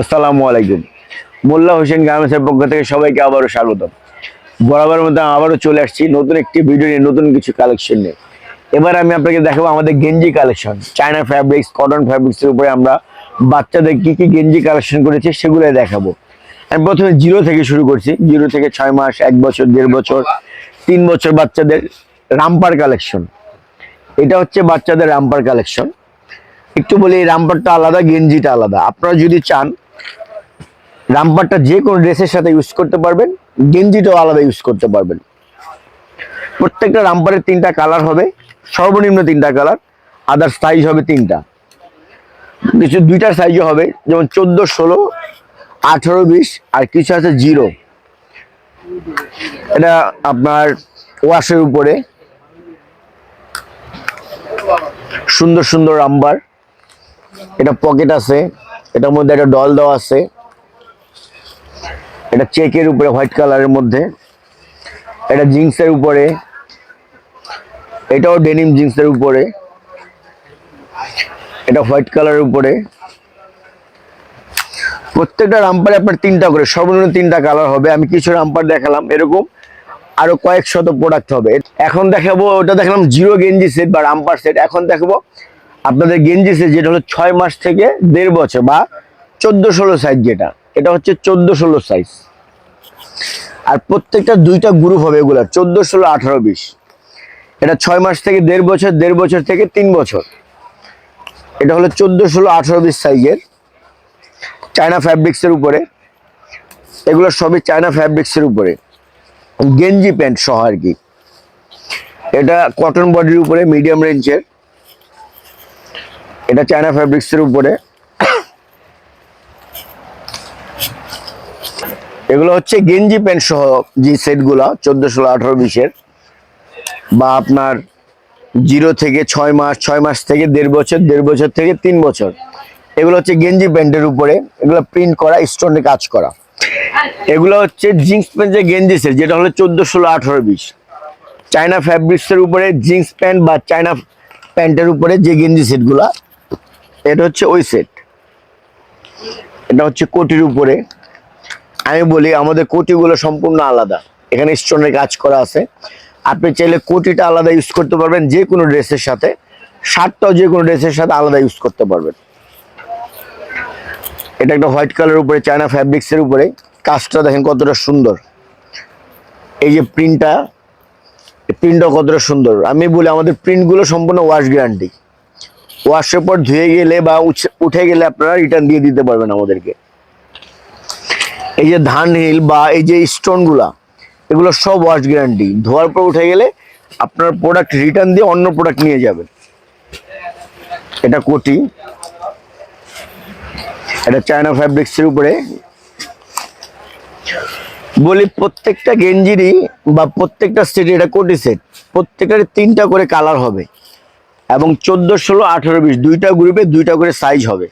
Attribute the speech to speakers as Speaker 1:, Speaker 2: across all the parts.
Speaker 1: আসসালামু আলাইকুম। মোল্লা হোসেন গার্মেন্টসের পক্ষ থেকে সবাইকে আবারও স্বাগত বরাবর মধ্যে আবারও চলে আসছি নতুন একটি ভিডিও নিয়ে, নতুন কিছু কালেকশন নিয়ে। এবার আমি আপনাকে দেখাবো আমাদের গেঞ্জি কালেকশন চায়না ফ্যাব্রিক্স কটন ফ্যাব্রিক্সের উপরে আমরা বাচ্চাদের কি কি গেঞ্জি কালেকশন করেছি সেগুলোই দেখাবো। আমি প্রথমে জিরো থেকে শুরু করছি। জিরো থেকে ছয় মাস, এক বছর, দেড় বছর, তিন বছর বাচ্চাদের রামপার কালেকশন এটা হচ্ছে বাচ্চাদের রামপার কালেকশন একটু বলি, এই রামপারটা আলাদা, গেঞ্জিটা আলাদা। আপনারা যদি চান রামপারটা যে কোনো ড্রেসের সাথে ইউজ করতে পারবেন, গেঞ্জিটাও আলাদা ইউজ করতে পারবেন। প্রত্যেকটা রামপারের তিনটা কালার হবে, সর্বনিম্ন তিনটা কালার আদার সাইজ হবে তিনটা। কিছু দুইটার সাইজও হবে, যেমন চোদ্দ, ষোলো, আঠেরো, বিশ, আর কিছু আছে জিরো এটা আপনার ওয়াশের উপরে। সুন্দর সুন্দর রামবার এটা পকেট আছে, এটার মধ্যে একটা ডল দেওয়া আছে। এটা চেকের উপরে, হোয়াইট কালারের মধ্যে। এটা জিন্সের উপরে। এটাও ডেনিম জিন্সের উপরে। এটা হোয়াইট কালারের উপরে। প্রত্যেকটা রামপারে আপনার তিনটা করে, সর্বনিম্ন তিনটা কালার হবে। আমি কিছু রামপার দেখালাম, এরকম আরও কয়েক শত প্রোডাক্ট হবে। এখন দেখাবো, ওটা দেখালাম জিরো গেঞ্জি সেট বা রামপার সেট এখন দেখাবো আপনাদের গেঞ্জি সেট যেটা হলো ছয় মাস থেকে দেড় বছর বা চোদ্দ ষোলো সাইজ যেটা। এটা হচ্ছে চোদ্দ ষোলো সাইজ আর প্রত্যেকটা দুইটা গ্রুপ হবে এগুলা, চোদ্দ, ষোলো, আঠারো, বিশ। এটা ছয় মাস থেকে দেড় বছর দেড় বছর থেকে তিন বছর। এটা হলো চোদ্দ, ষোলো, আঠারো, বিশ সাইজের চায়না ফ্যাব্রিক্সের উপরে। এগুলো সবই চায়না ফ্যাব্রিক্সের উপরে। গেঞ্জি প্যান্ট সহ আর কি। এটা কটন বডির উপরে মিডিয়াম রেঞ্জের এটা চায়না ফ্যাব্রিক্সের উপরে। এগুলো হচ্ছে গেঞ্জি প্যান্ট সহ যে সেটগুলো চোদ্দ ষোলো, আঠারো, বিশের, বা আপনার জিরো থেকে ছয় মাস ছয় মাস থেকে দেড় বছর দেড় বছর থেকে তিন বছর। এগুলো হচ্ছে গেঞ্জি প্যান্টের উপরে, এগুলো প্রিন্ট করা, স্টোনে কাজ করা। এগুলো হচ্ছে জিন্স প্যান্টের গেঞ্জি সেট, যেটা হলো চোদ্দ ষোলো, আঠারো, বিশ। চায়না ফ্যাব্রিক্সের উপরে জিন্স প্যান্ট বা চায়না প্যান্টের উপরে যে গেঞ্জি সেটগুলো, এটা হচ্ছে ওই সেট। এটা হচ্ছে কোটির উপরে। আমি বলি আমাদের কোটিগুলো সম্পূর্ণ আলাদা। এখানে স্টোনের কাজ করা আছে। আপনি চাইলে কোটিটা আলাদা ইউজ করতে পারবেন যে কোনো ড্রেসের সাথে। শার্টটাও যে কোনো ড্রেসের সাথে আলাদা ইউজ করতে পারবেন। এটা একটা হোয়াইট কালার উপরে, চায়না ফ্যাব্রিক্সের উপরে। কাজটা দেখেন কতটা সুন্দর। এই যে প্রিন্টটা প্রিন্টটা কতটা সুন্দর। আমি বলি আমাদের প্রিন্টগুলো সম্পূর্ণ ওয়াশ গ্যারান্টি ওয়াশের পর ধুয়ে গেলে বা উঠে- উঠে গেলে আপনারা রিটার্ন দিয়ে দিতে পারবেন আমাদেরকে। এই যে ধান হিল বা এই যে স্টোনগুলা এগুলো সব ওয়াশ গ্যারান্টি ধোয়ার পর উঠে গেলে আপনার প্রোডাক্ট রিটার্ন দিয়ে অন্য প্রোডাক্ট নিয়ে যাবেন। এটা কোটি। এটা চায়না ফ্যাব্রিক্সের উপরে। বলি প্রত্যেকটা গেঞ্জিরই বা প্রত্যেকটা সেট এটা কোটি সেট প্রত্যেকটার তিনটা করে কালার হবে। এবং চোদ্দ, ষোলো, আঠেরো, বিশ, দুইটা গ্রুপে দুইটা করে সাইজ হবে।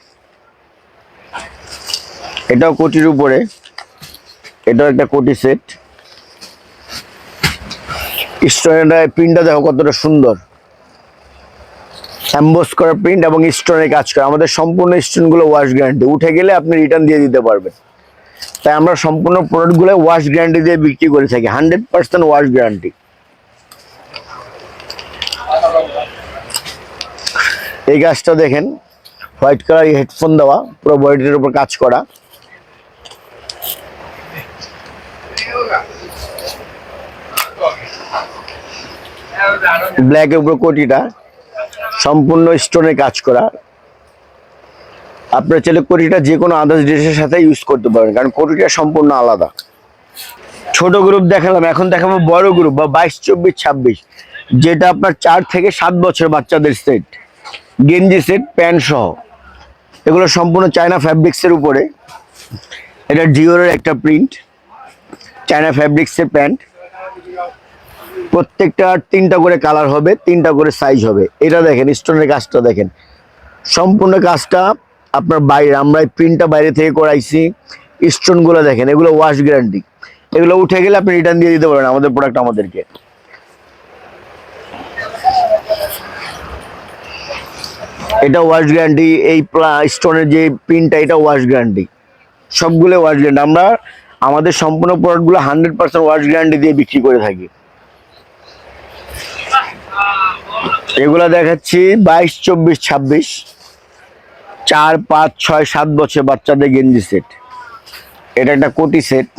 Speaker 1: এটাও কোটির উপরে। এটাও একটা কোটি সেট। স্টোনের প্রিন্টটা দেখো কতটা সুন্দর। অ্যাম্বোস করা প্রিন্ট এবং স্টোনের কাজ করা। আমাদের সম্পূর্ণ স্টোনগুলো ওয়াশ গ্যারান্টি উঠে গেলে আপনি রিটার্ন দিয়ে দিতে পারবেন। তাই আমরা সম্পূর্ণ প্রোডাক্টগুলো ওয়াশ গ্যারান্টি দিয়ে বিক্রি করে থাকি। হান্ড্রেড পার্সেন্ট ওয়াশ গ্যারান্টি এই গাছটা দেখেন হোয়াইট কালার হেডফোন দেওয়া। পুরো বডিটির উপর কাজ করা। ব্ল্যাকের উপর কোটিটা, সম্পূর্ণ স্টোনে কাজ করা। আপনার চাইলে কোটিটা যে কোনো আদার্স ড্রেসের সাথে ইউজ করতে পারেন, কারণ কোটিটা সম্পূর্ণ আলাদা। ছোট গ্রুপ দেখালাম, এখন দেখাবো বড় গ্রুপ বা বাইশ, চব্বিশ, ছাব্বিশ, যেটা আপনার চার থেকে সাত বছর বাচ্চাদের সেট গেঞ্জি সেট প্যান্ট সহ। এগুলো সম্পূর্ণ চায়না ফ্যাব্রিক্সের উপরে। এটা ডিওরের একটা প্রিন্ট চায়না ফ্যাব্রিক্সের প্যান্ট। প্রত্যেকটা তিনটা করে কালার হবে, তিনটা করে সাইজ হবে। এটা দেখেন স্টোনের কাজটা দেখেন। সম্পূর্ণ কাজটা আপনার বাইরে, আমরা প্রিন্টটা বাইরে থেকে করাইছি। স্টোনগুলো দেখেন, এগুলো ওয়াশ গ্যারান্টি এগুলো উঠে গেলে আপনি রিটার্ন দিয়ে দিতে পারেন আমাদের প্রোডাক্ট আমাদেরকে। এটা ওয়াশ গ্যারান্টি এই স্টোনের যে প্রিন্টটা এটা ওয়াশ গ্যারান্টি সবগুলো ওয়াশ গ্যারান্টি আমরা, আমাদের সম্পূর্ণ প্রোডাক্টগুলো হান্ড্রেড পার্সেন্ট ওয়াশ গ্যারান্টি দিয়ে বিক্রি করে থাকি। এগুলা দেখাচ্ছি, বাইশ, চব্বিশ, ছাব্বিশ। চার, পাঁচ, ছয়, সাত বছর বাচ্চাদের গেঞ্জি সেট। এটা একটা কোটি সেট।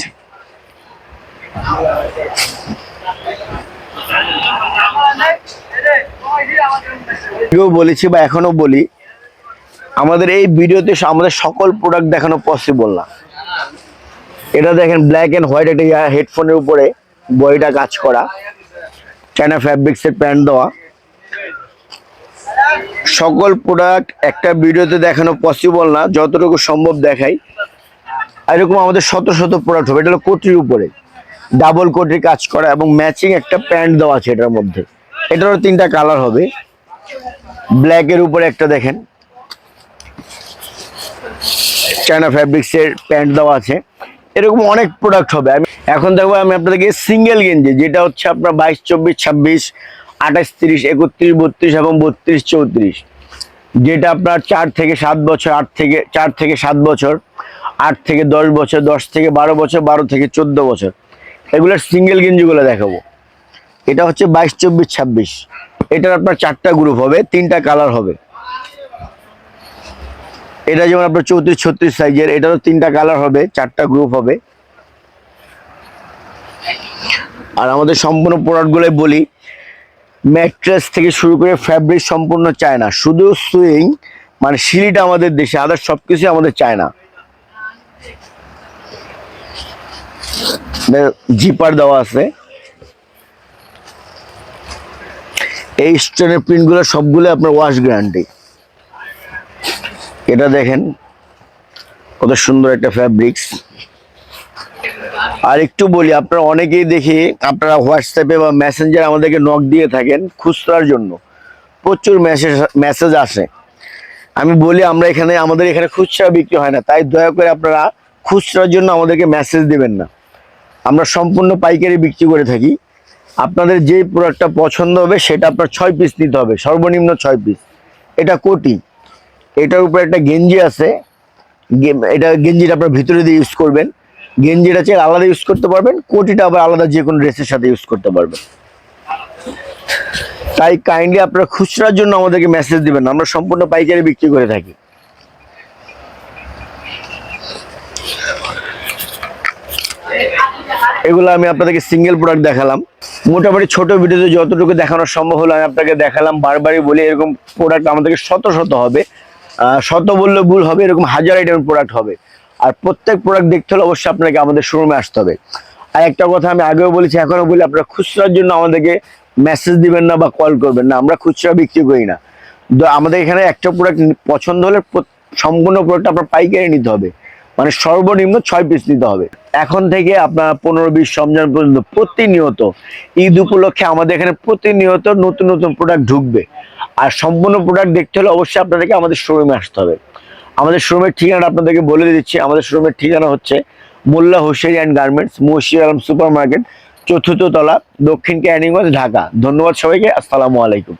Speaker 1: বলেছি বা এখনও বলি, আমাদের এই ভিডিওতে আমাদের সকল প্রোডাক্ট দেখানো পসিবল না। এটা দেখেন ব্ল্যাক অ্যান্ড হোয়াইট একটা হেডফোনের উপরে বইটা কাজ করা চায়না ফ্যাব্রিক্সের প্যান্ট দেওয়া। সকল প্রোডাক্ট একটা ভিডিওতে দেখানো পসিবল না, যতটুকু সম্ভব দেখাই। এরকম আমাদের শত শত প্রোডাক্ট হবে, এটা হলো কোটির উপরে। ডাবল কোটির কাজ করা এবং ম্যাচিং একটা প্যান্ট দেওয়া আছে এটার মধ্যে। এটারও তিনটা কালার হবে। ব্ল্যাকের উপরে একটা দেখেন। চায়না ফ্যাব্রিক্সের প্যান্ট দেওয়া আছে। এরকম অনেক প্রোডাক্ট হবে। আমি এখন দেখব, আমি আপনাদেরকে সিঙ্গেল গেঞ্জি, যেটা হচ্ছে আপনার বাইশ, চব্বিশ, ছাব্বিশ আঠাশ, তিরিশ, একত্রিশ, বত্রিশ এবং বত্রিশ, চৌত্রিশ। যেটা আপনার চার থেকে সাত বছর, আট থেকে, চার থেকে সাত বছর, আট থেকে দশ বছর, দশ থেকে বারো বছর, বারো থেকে চোদ্দ বছর। এগুলোর সিঙ্গেল গেঞ্জিগুলো দেখাবো। এটা হচ্ছে বাইশ, চব্বিশ, ছাব্বিশ। এটার আপনার চারটা গ্রুপ হবে, তিনটা কালার হবে। এটা যেমন আপনার চৌত্রিশ, ছত্রিশ সাইজের এটারও তিনটা কালার হবে, চারটা গ্রুপ হবে। আর আমাদের সম্পূর্ণ প্রোডাক্টগুলোই বলি ম্যাট্রেস থেকে শুরু করে ফ্যাব্রিক সম্পূর্ণ চায় না শুধু সুইং মানে সিঁড়িটা আমাদের দেশে আদার সব কিছুই আমাদের চায় না জিপার দেওয়া আছে। এই স্টোনের প্রিন্টগুলো সবগুলো আপনার ওয়াশ গ্যারান্টি। এটা দেখেন, কত সুন্দর একটা ফ্যাব্রিক্স। আর একটু বলি, আপনারা অনেকেই দেখি, আপনারা হোয়াটসঅ্যাপে বা মেসেঞ্জার আমাদেরকে নক দিয়ে থাকেন খুচরার জন্য। প্রচুর মেসেজ মেসেজ আসে। আমি বলি, আমরা এখানে, আমাদের এখানে খুচরা বিক্রি হয় না। তাই দয়া করে আপনারা খুচরার জন্য আমাদেরকে মেসেজ দেবেন না। আমরা সম্পূর্ণ পাইকারি বিক্রি করে থাকি। আপনাদের যেই প্রোডাক্টটা পছন্দ হবে, সেটা আপনার ছয় পিস নিতে হবে। সর্বনিম্ন ছয় পিস এটা কোটি। এটার উপরে একটা গেঞ্জি আছে। এটা গেঞ্জিটা আপনার ভিতরে দিয়ে ইউজ করবেন। গেঞ্জিটা চেয়ে আলাদা ইউজ করতে পারবেন, কোটিটা আবার আলাদা যে কোনো ড্রেসের সাথে ইউজ করতে পারবেন। তাই কাইন্ডলি আপনারা খুচরার জন্য আমাদেরকে মেসেজ দিবেন, আমরা সম্পূর্ণ পাইকারি বিক্রি করে থাকি। এগুলো আমি আপনাদেরকে সিঙ্গেল প্রোডাক্ট দেখালাম। মোটামুটি ছোট ভিডিওতে যতটুকু দেখানো সম্ভব হলো, আমি আপনাকে দেখালাম বারবারই বলি, এরকম প্রোডাক্ট আমাদেরকে শত শত হবে। শত বললে ভুল হবে, এরকম হাজার আইটেম প্রোডাক্ট হবে। আর প্রত্যেক প্রোডাক্ট দেখতে হলে অবশ্যই আপনাকে আমাদের শোরুমে আসতে হবে। আর একটা কথা আমি আগেও বলেছি, এখনও বলি, আপনারা খুচরার জন্য আমাদেরকে মেসেজ দিবেন না বা কল করবেন না, আমরা খুচরা বিক্রি করি না। আমাদের এখানে একটা প্রোডাক্ট পছন্দ হলে সম্পূর্ণ প্রোডাক্ট আপনার পাইকারি নিতে হবে। মানে সর্বনিম্ন ছয় পিস নিতে হবে। এখন থেকে আপনার পনেরো বিশ রমজান পর্যন্ত প্রতিনিয়ত, ঈদ উপলক্ষে আমাদের এখানে প্রতিনিয়ত নতুন নতুন প্রোডাক্ট ঢুকবে। আর সম্পূর্ণ প্রোডাক্ট দেখতে হলে অবশ্যই আপনাদেরকে আমাদের শোরুমে আসতে হবে। আমাদের শোরুমের ঠিকানাটা আপনাদেরকে বলে দিচ্ছি। আমাদের শোরুমের ঠিকানা হচ্ছে Molla hosiery and garments Mushir Alam super market চতুর্থ তলা দক্ষিণ ক্যানিগঞ্জ, ঢাকা। ধন্যবাদ সবাইকে, আসসালামু আলাইকুম।